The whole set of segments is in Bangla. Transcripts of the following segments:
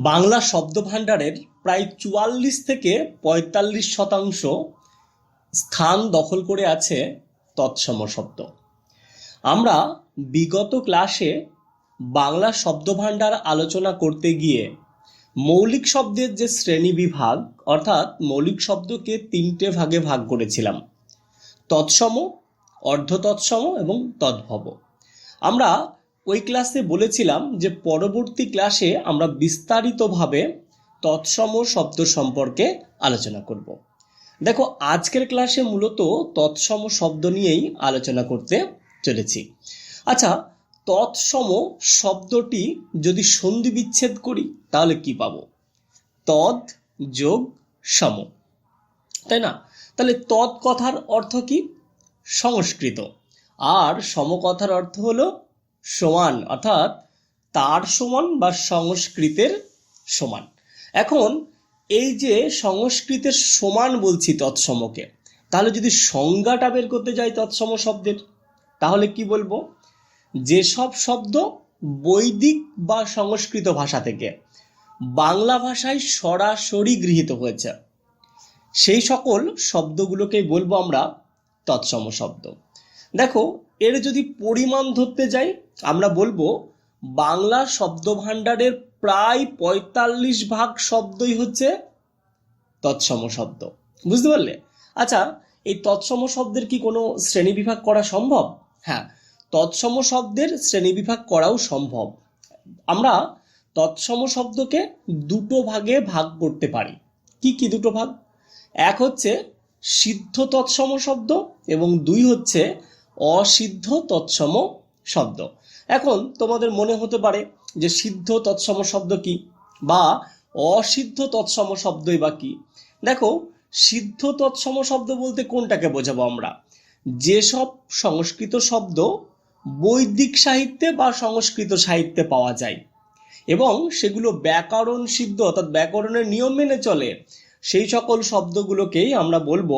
বাংলা শব্দভাণ্ডারের প্রায় চুয়াল্লিশ থেকে পঁয়তাল্লিশ শতাংশ স্থান দখল করে আছে তৎসম শব্দ। আমরা বিগত ক্লাসে বাংলা শব্দভাণ্ডার আলোচনা করতে গিয়ে মৌলিক শব্দের যে শ্রেণি বিভাগ, অর্থাৎ মৌলিক শব্দকে তিনটে ভাগে ভাগ করেছিলাম। তৎসম অর্ধ তৎসম এবং তদ্ভব। আমরা ওই ক্লাসে বলেছিলাম যে পরবর্তী ক্লাসে আমরা বিস্তারিতভাবে তৎসম শব্দ সম্পর্কে আলোচনা করব। দেখো, আজকের ক্লাসে মূলত তৎসম শব্দ নিয়েই আলোচনা করতে চলেছি। আচ্ছা তৎসম শব্দটি যদি সন্ধি বিচ্ছেদ করি, তাহলে কি পাবো? তদ যোগ সম। তাই না? তাহলে তৎ কথার অর্থ কি? সংস্কৃত। আর সম কথার অর্থ হলো সমান, অর্থাৎ তার সমান বা সংস্কৃতের সমান। এখন এই যে সংস্কৃতের সমান বলছি তৎসমকে, তাহলে যদি সংজ্ঞাটা বের করতে যাই তৎসম শব্দের, তাহলে কি বলব? যেসব শব্দ বৈদিক বা সংস্কৃত ভাষা থেকে বাংলা ভাষায় সরাসরি গৃহীত হয়েছে, সেই সকল শব্দগুলোকেই বলব আমরা তৎসম শব্দ। দেখো, এর যদি পরিমাণ ধরতে যাই আমরা বলব, বাংলা শব্দভাণ্ডারের প্রায় পঁয়তাল্লিশ ভাগ শব্দই হচ্ছে তৎসম শব্দ। বুঝতে পারলে? আচ্ছা এই তৎসম শব্দের কি কোনো শ্রেণীবিভাগ করা সম্ভব? হ্যাঁ তৎসম শব্দের শ্রেণীবিভাগ করাও সম্ভব। আমরা তৎসম শব্দকে দুটো ভাগে ভাগ করতে পারি। কি কি দুটো ভাগ? এক হচ্ছে সিদ্ধ তৎসম শব্দ এবং দুই হচ্ছে অসিদ্ধ তৎসম শব্দ। এখন তোমাদের মনে হতে পারে যে সিদ্ধ তৎসম শব্দ কি বা অসিদ্ধ তৎসম শব্দই বা কি? দেখো, সিদ্ধ তৎসম শব্দ বলতে কোনটাকে বোঝাবো আমরা? যেসব সংস্কৃত শব্দ বৈদিক সাহিত্যে বা সংস্কৃত সাহিত্যে পাওয়া যায় এবং সেগুলো ব্যাকরণ সিদ্ধ, অর্থাৎ ব্যাকরণের নিয়ম মেনে চলে, সেই সকল শব্দগুলোকেই আমরা বলব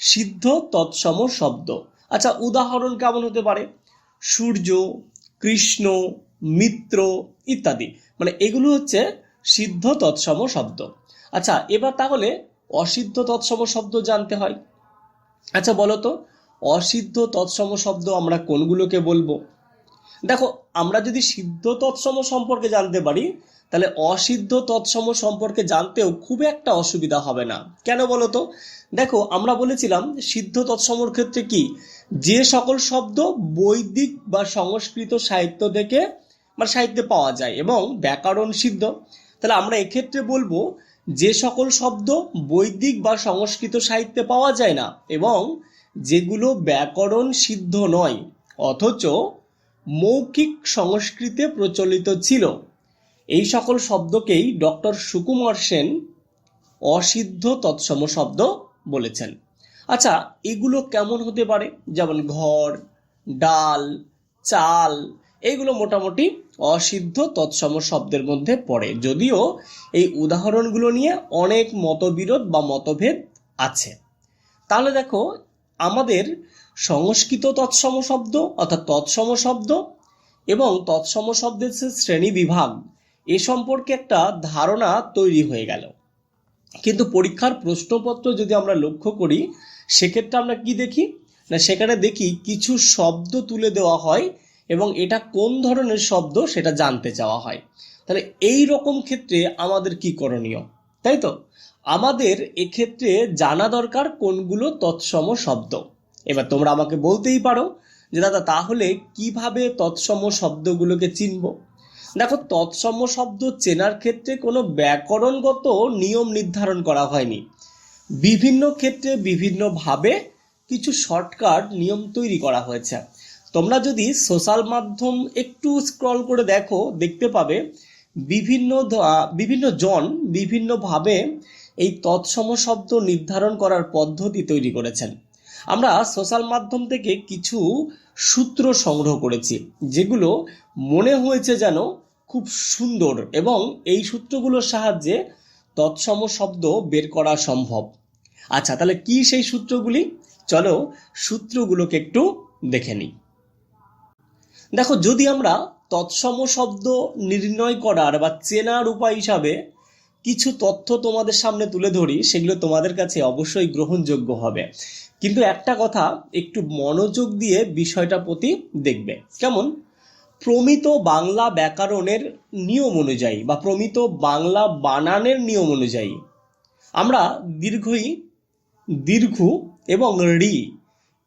সিদ্ধ তৎসম শব্দ। আচ্ছা উদাহরণ কেমন হতে পারে? সূর্য কৃষ্ণ, মিত্র ইত্যাদি। মানে এগুলো হচ্ছে সিদ্ধ তৎসম শব্দ। আচ্ছা এবার তাহলে অসিদ্ধ তৎসম শব্দ জানতে হয়। আচ্ছা বলো তো, অসিদ্ধ তৎসম শব্দ আমরা কোনগুলোকে বলব? দেখো, আমরা যদি সিদ্ধ তৎসম সম্পর্কে জানতে পারি, তাহলে অসিদ্ধ তৎসম সম্পর্কে জানতেও খুব একটা অসুবিধা হবে না। কেন বলো তো? দেখো, আমরা বলেছিলাম সিদ্ধ তৎসমর ক্ষেত্রে কি? যে সকল শব্দ বৈদিক বা সংস্কৃত সাহিত্য থেকে বা সাহিত্যে পাওয়া যায় এবং ব্যাকরণ সিদ্ধ, তাহলে আমরা এক্ষেত্রে বলব যে সকল শব্দ বৈদিক বা সংস্কৃত সাহিত্যে পাওয়া যায় না এবং যেগুলো ব্যাকরণ সিদ্ধ নয়, অথচ মৌখিক সংস্কৃতে প্রচলিত ছিল। এই সকল শব্দকেই ডক্টর সুকুমার সেন অসিদ্ধ তৎসম শব্দ বলেছেন। আচ্ছা এগুলো কেমন হতে পারে? যেমন ঘর, ডাল, চাল, এগুলো মোটামুটি অসিদ্ধ তৎসম শব্দের মধ্যে পড়ে। যদিও এই উদাহরণগুলো নিয়ে অনেক মতবিরোধ বা মতভেদ আছে। তাহলে দেখো, আমাদের সংস্কৃত তৎসম শব্দ অর্থাৎ তৎসম শব্দ এবং তৎসম শব্দের শ্রেণি বিভাগ, এ সম্পর্কে একটা ধারণা তৈরি হয়ে গেল। কিন্তু পরীক্ষার প্রশ্নপত্র যদি আমরা লক্ষ্য করি সেক্ষেত্রে আমরা কি দেখি? না, সেখানে দেখি কিছু শব্দ তুলে দেওয়া হয় এবং এটা কোন ধরনের শব্দ সেটা জানতে চাওয়া হয়। তাহলে এই রকম ক্ষেত্রে আমাদের কি করণীয়? তাই তো? আমাদের এক্ষেত্রে জানা দরকার কোনগুলো তৎসম শব্দ। এবার তোমরা আমাকে বলতেই পারো যে, দাদা, তাহলে কীভাবে তৎসম শব্দগুলোকে চিনব? দেখো, তৎসম শব্দ চেনার ক্ষেত্রে কোনো ব্যাকরণগত নিয়ম নির্ধারণ করা হয়নি। বিভিন্ন ক্ষেত্রে বিভিন্নভাবে কিছু শর্টকাট নিয়ম তৈরি করা হয়েছে। তোমরা যদি সোশ্যাল মাধ্যম একটু স্ক্রল করে দেখো, দেখতে পাবে বিভিন্ন বিভিন্ন জন বিভিন্নভাবে এই তৎসম শব্দ নির্ধারণ করার পদ্ধতি তৈরি করেছেন। আমরা সোশ্যাল মাধ্যম থেকে কিছু সূত্র সংগ্রহ করেছি, যেগুলো মনে হয়েছে যেন খুব সুন্দর এবং এই সূত্রগুলোর সাহায্যে তৎসম শব্দ বের করা সম্ভব। আচ্ছা তাহলে কি সেই সূত্রগুলি? চলো সূত্রগুলোকে একটু দেখে নিই। দেখো, যদি আমরা তৎসম শব্দ নির্ণয় করার বা চেনার উপায় হিসাবে কিছু তথ্য তোমাদের সামনে তুলে ধরি, সেগুলো তোমাদের কাছে অবশ্যই গ্রহণযোগ্য হবে। কিন্তু একটা কথা, একটু মনোযোগ দিয়ে বিষয়টা প্রতি দেখবে। কেমন? প্রমিত বাংলা ব্যাকরণের নিয়ম অনুযায়ী বা প্রমিত বাংলা বানানের নিয়ম অনুযায়ী আমরা দীর্ঘই, দীর্ঘ এবং রি,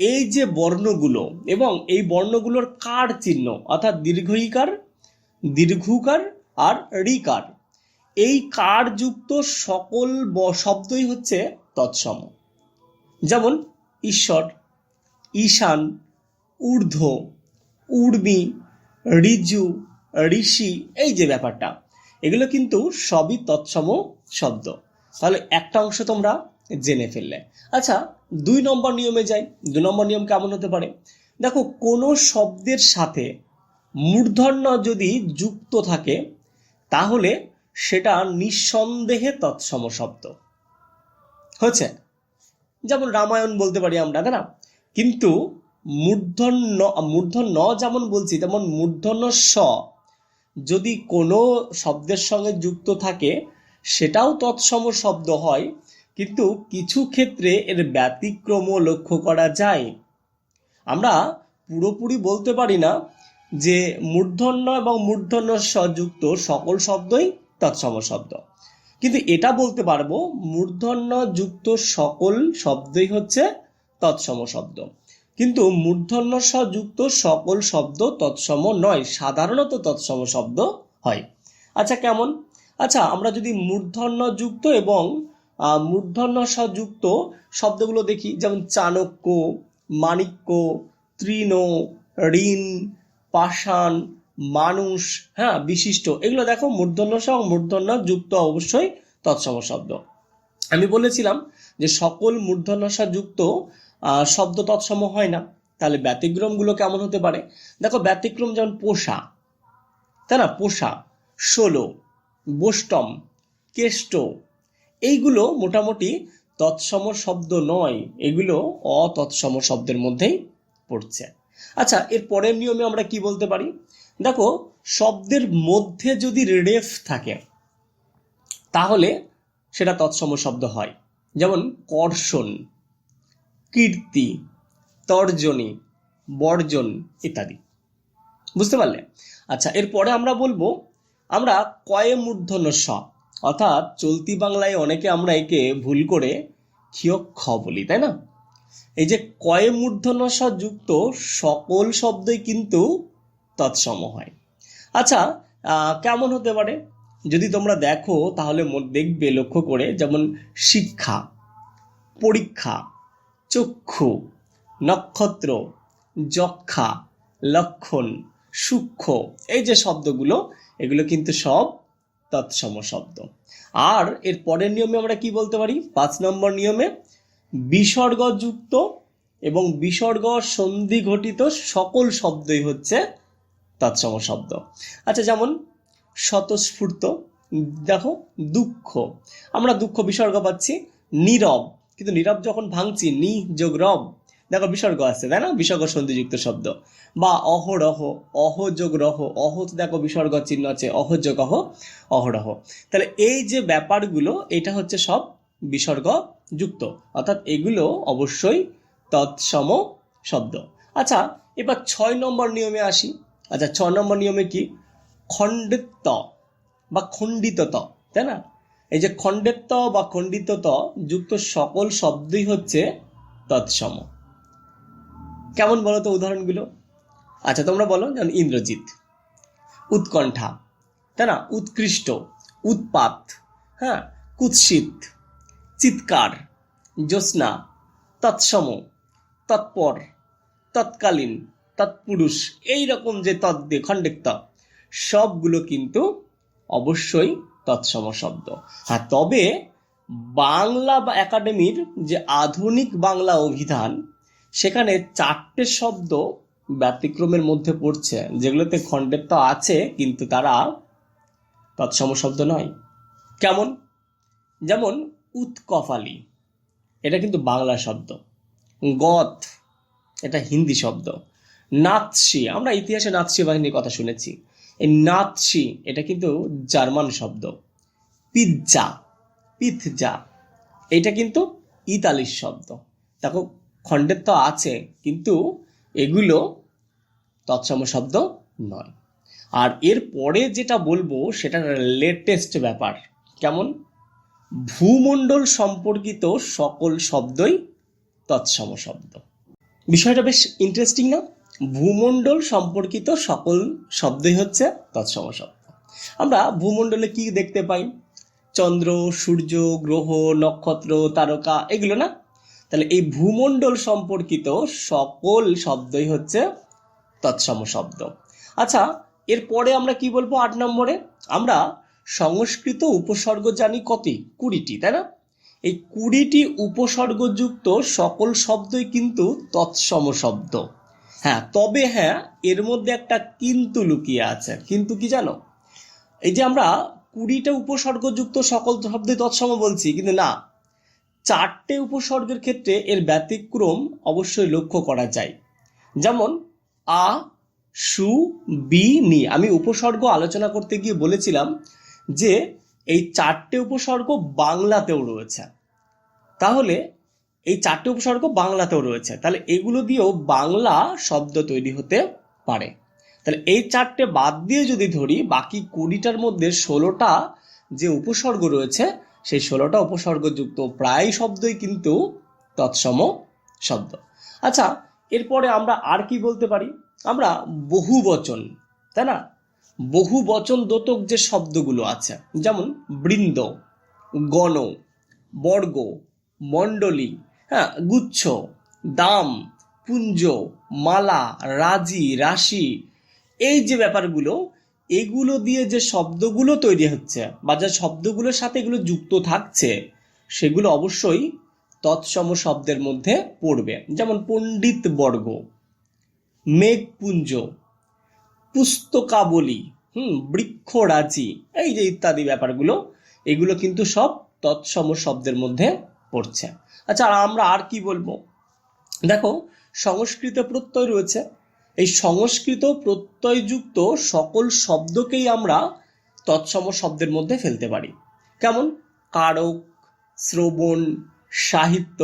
এই যে বর্ণগুলো এবং এই বর্ণগুলোর কার চিহ্ন, অর্থাৎ দীর্ঘইকার, দীর্ঘকার আর রিকার, এই কারযুক্ত সকল শব্দই হচ্ছে তৎসম। যেমন ঈশ্বর, ঈশান, ঊর্ধ্ব উর্মি ঋজু ঋষি, এই যে ব্যাপারটা, এগুলো কিন্তু সবই তৎসম শব্দ। তাহলে একটা অংশ তোমরা জেনে ফেললে। আচ্ছা দুই নম্বর নিয়মে যাই। দুই নম্বর নিয়ম কেমন হতে পারে? দেখো, কোনো শব্দের সাথে মূর্ধন্য যদি যুক্ত থাকে, তাহলে সেটা নিঃসন্দেহে তৎসম শব্দ। হচ্ছে যেমন রামায়ণ বলতে পারি আমরা, তাই না? কিন্তু মূর্ধন্য মূর্ধন্য যেমন বলছি, তেমন মূর্ধন্য স। যদি কোনো শব্দের সঙ্গে যুক্ত থাকে, সেটাও তৎসম শব্দ হয়। কিন্তু কিছু ক্ষেত্রে এর ব্যতিক্রমও লক্ষ্য করা যায়। আমরা পুরোপুরি বলতে পারি না যে মূর্ধন্য এবং মূর্ধন্য যুক্ত সকল শব্দই তৎসম শব্দ। কিন্তু এটা বলতে পারব, মূর্ধন্য যুক্ত সকল শব্দই হচ্ছে তৎসম শব্দ। কিন্তু মূর্ধন্য স যুক্ত সকল শব্দ তৎসম নয়, সাধারণত তৎসম শব্দ হয়। আচ্ছা কেমন? আচ্ছা আমরা যদি মূর্ধন্য যুক্ত এবং মূর্ধন্য যুক্ত শব্দগুলো দেখি, যেমন চাণক্য, মাণিক্য, তৃণ, ঋণ, পাষাণ, মানুষ হ্যাঁ বিশিষ্ট, এগুলো দেখো মূর্ধন্য এবং মূর্ধন্য যুক্ত অবশ্যই তৎসম শব্দ। আমি বলেছিলাম যে সকল মূর্ধন্যসা যুক্ত শব্দ তৎসম হয় না। তাহলে ব্যতিক্রমগুলো কেমন হতে পারে? দেখো, ব্যতিক্রম যেমন পোষা, তাই না? পোষা, ষোলো, বোষ্টম, কেষ্ট, এইগুলো মোটামুটি তৎসম শব্দ নয়। এগুলো অতৎসম শব্দের মধ্যেই পড়ছে। আচ্ছা এর পরের নিয়মে আমরা কি বলতে পারি? দেখো, শব্দের মধ্যে যদি রেফ থাকে, তাহলে সেটা তৎসম শব্দ হয়। যেমন কর্ষণ কীর্তি, তর্জনী, বর্জন ইত্যাদি। বুঝতে পারলে? আচ্ছা এরপরে আমরা বলব, আমরা কয়ে মূর্ধন্য স অর্থাৎ চলতি বাংলায় অনেকে আমরা একে ভুল করে ক্ষিয় বলি, তাই না? এই যে কয়ে মূর্ধন্য স যুক্ত সকল শব্দই কিন্তু তৎসম হয়। আচ্ছা কেমন হতে পারে? যদি তোমরা দেখো, তাহলে দেখবে লক্ষ্য করে, যেমন শিক্ষা, পরীক্ষা চক্ষু, নক্ষত্র, যক্ষা, লক্ষণ, সূক্ষ্ম। এই যে শব্দগুলো, এগুলো কিন্তু সব তৎসম শব্দ। আর এর পরের নিয়মে আমরা কি বলতে পারি? পাঁচ নম্বর নিয়মে, বিসর্গযুক্ত এবং বিসর্গ সন্ধি ঘটিত সকল শব্দই হচ্ছে তৎসম শব্দ। আচ্ছা যেমন স্বতঃস্ফূর্ত, দেখো, দুঃখ। আমরা দুঃখ, বিসর্গ পাচ্ছি, নীরব। কিন্তু নীরব যখন ভাঙছি নি যোগ রব দেখো বিসর্গ আছে, তাই না? বিসর্গ সন্ধিযুক্ত শব্দ। বা অহরহ অহ যোগ রহ, অহ তো দেখো বিসর্গ চিহ্ন আছে, অহ যোগ অহ অহরহ তাহলে এই যে ব্যাপারগুলো, এটা হচ্ছে সব বিসর্গ যুক্ত। অর্থাৎ এগুলো অবশ্যই তৎসম শব্দ। আচ্ছা এবার ছয় নম্বর নিয়মে আসি। আচ্ছা ছ নম্বর নিয়মে কি? খণ্ডিত বা খণ্ডিত তাই না? এই যে খণ্ডেত্ব বা খণ্ডিত ত যুক্ত সকল শব্দই হচ্ছে তৎসম। কেমন বলো তো উদাহরণগুলো? আচ্ছা তোমরা বলো যেমন ইন্দ্রজিৎ, উৎকণ্ঠা, তাই না? উৎকৃষ্ট, উৎপাত হ্যাঁ? কুৎসিত, চিৎকার, জ্যোৎস্না, তৎসম, তৎপর, তৎকালীন, তৎপুরুষ এই রকম যে তৎ দিয়ে খণ্ডের সবগুলো কিন্তু অবশ্যই তৎসম শব্দ হ্যাঁ তবে বাংলা একাডেমির যে আধুনিক বাংলা অভিধান, সেখানে চারটে শব্দ ব্যতিক্রমের মধ্যে পড়ছে, যেগুলোতে খণ্ডের তো আছে, কিন্তু তারা তৎসম শব্দ নয়। কেমন? যেমন, উৎকফালি। এটা কিন্তু বাংলা শব্দ। গথ এটা হিন্দি শব্দ। নাৎসি, আমরা ইতিহাসে নাৎসি বাহিনীর কথা শুনেছি। এই নাৎসি, এটা কিন্তু জার্মান শব্দ। পিৎজা পিৎজা, এটা কিন্তু ইতালির শব্দ। দেখো খণ্ডের তো আছে, কিন্তু এগুলো তৎসম শব্দ নয়। আর এর পরে যেটা বলব, সেটা লেটেস্ট ব্যাপার। কেমন? ভূমণ্ডল সম্পর্কিত সকল শব্দই তৎসম শব্দ। বিষয়টা বেশ ইন্টারেস্টিং না? ভূমণ্ডল সম্পর্কিত সকল শব্দই হচ্ছে তৎসম শব্দ আমরা ভূমণ্ডলে কি দেখতে পাই? চন্দ্র, সূর্য, গ্রহ, নক্ষত্র, তারকা, এগুলো না? তাহলে এই ভূমণ্ডল সম্পর্কিত সকল শব্দই হচ্ছে তৎসম শব্দ আচ্ছা এরপরে আমরা কি বলব আট নম্বরে? আমরা সংস্কৃত উপসর্গ জানি কতই কুড়িটি, তাই না? এই কুড়িটি উপসর্গযুক্ত সকল শব্দই কিন্তু তৎসম শব্দ হ্যাঁ তবে হ্যাঁ এর মধ্যে একটা কিন্তু লুকিয়ে আছে। কিন্তু কি জানো? এই যে আমরা কুড়িটা উপসর্গযুক্ত সকল শব্দে তৎসম বলছি, কিন্তু না। চারটে উপসর্গের ক্ষেত্রে এর ব্যতিক্রম অবশ্যই লক্ষ্য করা যায়। যেমন, আ, সু, বি, নি। আমি উপসর্গ আলোচনা করতে গিয়ে বলেছিলাম যে, এই চারটে উপসর্গ বাংলাতেও রয়েছে। তাহলে এই চারটে উপসর্গ বাংলাতেও রয়েছে। তাহলে এগুলো দিয়েও বাংলা শব্দ তৈরি হতে পারে। তাহলে এই চারটে বাদ দিয়ে যদি ধরি, বাকি কুড়িটার মধ্যে ষোলোটা যে উপসর্গ রয়েছে, সেই ষোলোটা উপসর্গযুক্ত প্রায় শব্দই কিন্তু তৎসম শব্দ। আচ্ছা এরপরে আমরা আর কি বলতে পারি? আমরা বহু বচন তাই না? বহু বচন দোতক যে শব্দগুলো আছে, যেমন বৃন্দ, গণ, বর্গ, মণ্ডলী হ্যাঁ গুচ্ছ, দাম, পুঞ্জ, মালা, রাজি, রাশি, এই যে ব্যাপারগুলো, এগুলো দিয়ে যে শব্দগুলো তৈরি হচ্ছে বা যে শব্দগুলোর সাথে এগুলো যুক্ত থাকছে, সেগুলো অবশ্যই তৎসম শব্দের মধ্যে পড়বে। যেমন পণ্ডিত বর্গ মেঘপুঞ্জ পুস্তকাবলী, হুম বৃক্ষরাজি এই যে ইত্যাদি ব্যাপারগুলো, এগুলো কিন্তু সব তৎসম শব্দের মধ্যে পড়ছে। আচ্ছা আর আমরা আর কি বলব? দেখো, সংস্কৃত প্রত্যয় রয়েছে। এই সংস্কৃত প্রত্যয়যুক্ত সকল শব্দকেই আমরা তৎসম শব্দের মধ্যে ফেলতে পারি। কেমন? কারক, শ্রবণ, সাহিত্য,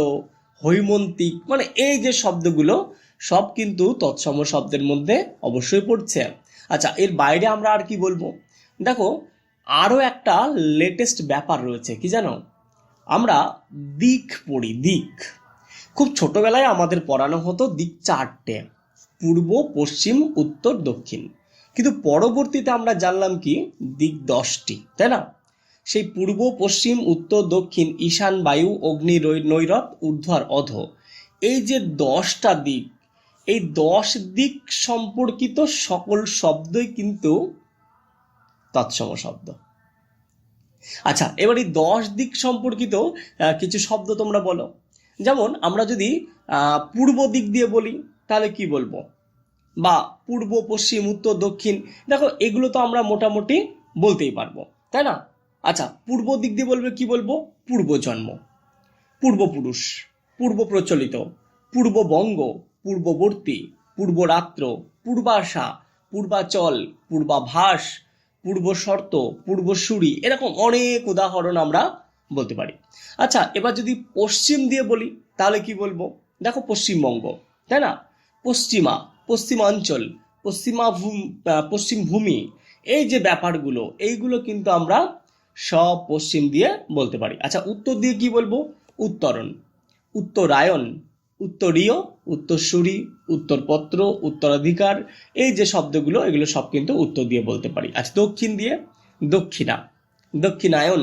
হৈমন্তিক মানে এই যে শব্দগুলো, সব কিন্তু তৎসম শব্দের মধ্যে অবশ্যই পড়ছে। আচ্ছা এর বাইরে আমরা আর কি বলব? দেখো আরও একটা লেটেস্ট ব্যাপার রয়েছে, কি জানো? আমরা দিক পড়ি, দিক। খুব ছোটবেলায় আমাদের পড়ানো হতো দিক চারটে, পূর্ব, পশ্চিম, উত্তর, দক্ষিণ। কিন্তু পরবর্তীতে আমরা জানলাম কি? দিক দশটি, তাই না? সেই পূর্ব, পশ্চিম, উত্তর, দক্ষিণ, ঈশান, বায়ু, অগ্নি রৈ- নৈরত ঊর্ধ্ব অধ। এই যে দশটা দিক, এই দশ দিক সম্পর্কিত সকল শব্দই কিন্তু তৎসম শব্দ। আচ্ছা এবার এই দশ দিক সম্পর্কিত কিছু শব্দ তোমরা বলো। যেমন, আমরা যদি পূর্ব দিক দিয়ে বলি, তাহলে কি বলব? বা পূর্ব, পশ্চিম, উত্তর, দক্ষিণ, দেখো, এগুলো তো আমরা মোটামুটি বলতেই পারব, তাই না? আচ্ছা পূর্ব দিক দিয়ে বলবে কি বলব? পূর্বজন্ম পূর্বপুরুষ পূর্ব প্রচলিত পূর্ববঙ্গ পূর্ববর্তী পূর্বরাত্র পূর্বাশা, পূর্বাচল, পূর্বাভাস পূর্বশর্ত পূর্বসূরি এরকম অনেক উদাহরণ আমরা বলতে পারি। আচ্ছা এবার যদি পশ্চিম দিয়ে বলি, তাহলে কি বলব? দেখো পশ্চিমবঙ্গ, তাই না? পশ্চিমা, পশ্চিমাঞ্চল পশ্চিমা পশ্চিম ভূমি এই যে ব্যাপারগুলো, এইগুলো কিন্তু আমরা সব পশ্চিম দিয়ে বলতে পারি। আচ্ছা উত্তর দিয়ে কি বলব? উত্তরণ, উত্তরায়ণ, উত্তরীয় উত্তরসূরি, উত্তরপত্র, উত্তরাধিকার, এই যে শব্দগুলো, এগুলো সব কিন্তু উত্তর দিয়ে বলতে পারি। আচ্ছা দক্ষিণ দিয়ে দক্ষিণা। দক্ষিণায়ন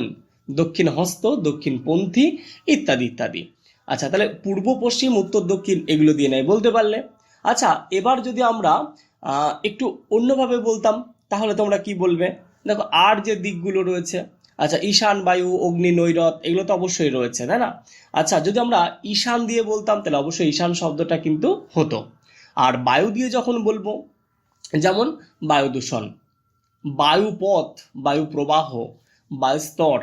দক্ষিণ হস্ত দক্ষিণপন্থী, ইত্যাদি ইত্যাদি। আচ্ছা তাহলে পূর্ব, পশ্চিম, উত্তর, দক্ষিণ, এগুলো দিয়ে নাই বলতে পারলে। আচ্ছা এবার যদি আমরা একটু অন্যভাবে বলতাম, তাহলে তোমরা কি বলবে? দেখো, আর যে দিকগুলো রয়েছে আচ্ছা ঈশান, বায়ু, অগ্নি নৈরত এগুলো তো অবশ্যই রয়েছে, তাই না? আচ্ছা যদি আমরা ঈশান দিয়ে বলতাম, তাহলে অবশ্যই ঈশান শব্দটা কিন্তু হতো। আর বায়ু দিয়ে যখন বলব, যেমন বায়ু দূষণ বায়ুপথ বায়ু প্রবাহ বায়ুস্তর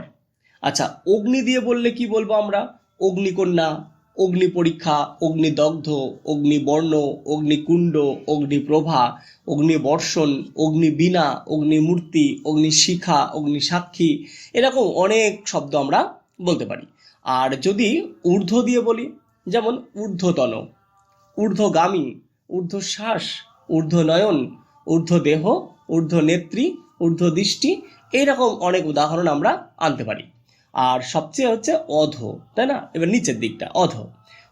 আচ্ছা অগ্নি দিয়ে বললে কি বলব আমরা? অগ্নিকন্যা অগ্নি পরীক্ষা অগ্নিদগ্ধ, অগ্নিবর্ণ, অগ্নিকুণ্ড, অগ্নিপ্রভা, অগ্নিবর্ষণ, অগ্নিবীণা, অগ্নিমূর্তি, অগ্নিশিখা, অগ্নিসাক্ষী, এরকম অনেক শব্দ আমরা বলতে পারি। আর যদি ঊর্ধ্ব দিয়ে বলি, যেমন ঊর্ধ্বতন, ঊর্ধ্বগামী, ঊর্ধ্বশ্বাস, ঊর্ধ্বনয়ন, ঊর্ধ্বদেহ, ঊর্ধ্বনেত্রী, ঊর্ধ্বদৃষ্টি, এইরকম অনেক উদাহরণ আমরা আনতে পারি। আর সবচেয়ে হচ্ছে অধ, তাই না? এবার নিচের দিকটা, অধ।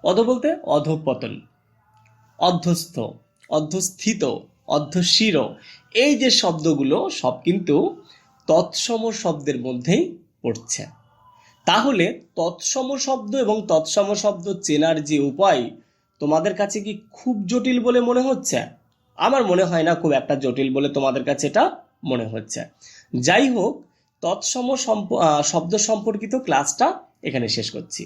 অধ বলতে অধপতন, অধ্যস্থ, অধ্যস্থিত, অধ্যশির। এই যে শব্দগুলো সব কিন্তু তৎসম শব্দের মধ্যেই পড়ছে। তাহলে তৎসম শব্দ এবং তৎসম শব্দ চেনার যে উপায় তোমাদের কাছে কি খুব জটিল বলে মনে হচ্ছে? আমার মনে হয় না খুব একটা জটিল বলে তোমাদের কাছে এটা মনে হচ্ছে। যাই হোক তৎসম শব্দ সম্পর্কিত ক্লাসটা এখানে শেষ করছি।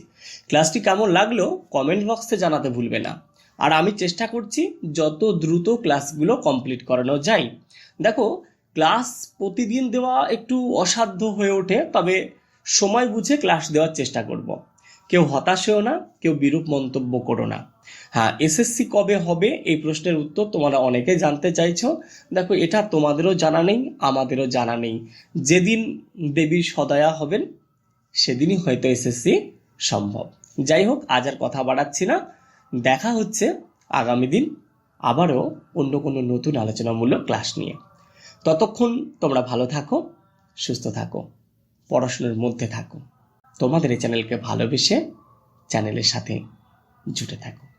ক্লাসটি কেমন লাগল কমেন্ট বক্সে জানাতে ভুলবে না। আর আমি চেষ্টা করছি যত দ্রুত ক্লাসগুলো কমপ্লিট করানো যায়। দেখো, ক্লাস প্রতিদিন দেওয়া একটু অসাধ্য হয়ে ওঠে, তবে সময় বুঝে ক্লাস দেওয়ার চেষ্টা করব। কেউ হতাশ হয়েও না, কেউ বিরূপ মন্তব্য করো না। হ্যাঁ এসএসসি কবে হবে? এই প্রশ্নের উত্তর তোমরা অনেকে জানতে চাইছো। দেখো, এটা তোমাদেরও জানা নেই, আমাদেরও জানা নেই। যেদিন দেবীর সদয়া হবেন, সেদিনই হয়তো এসএসসি সম্ভব। যাই হোক, আজ আর কথা বাড়াচ্ছি না। দেখা হচ্ছে আগামী দিন আবারও অন্য কোনো নতুন আলোচনামূলক ক্লাস নিয়ে। ততক্ষণ তোমরা ভালো থাকো, সুস্থ থাকো, পড়াশোনার মধ্যে থাকো। তোমাদের এই চ্যানেলকে ভালোবেসে চ্যানেলের সাথে জুটে থাকো।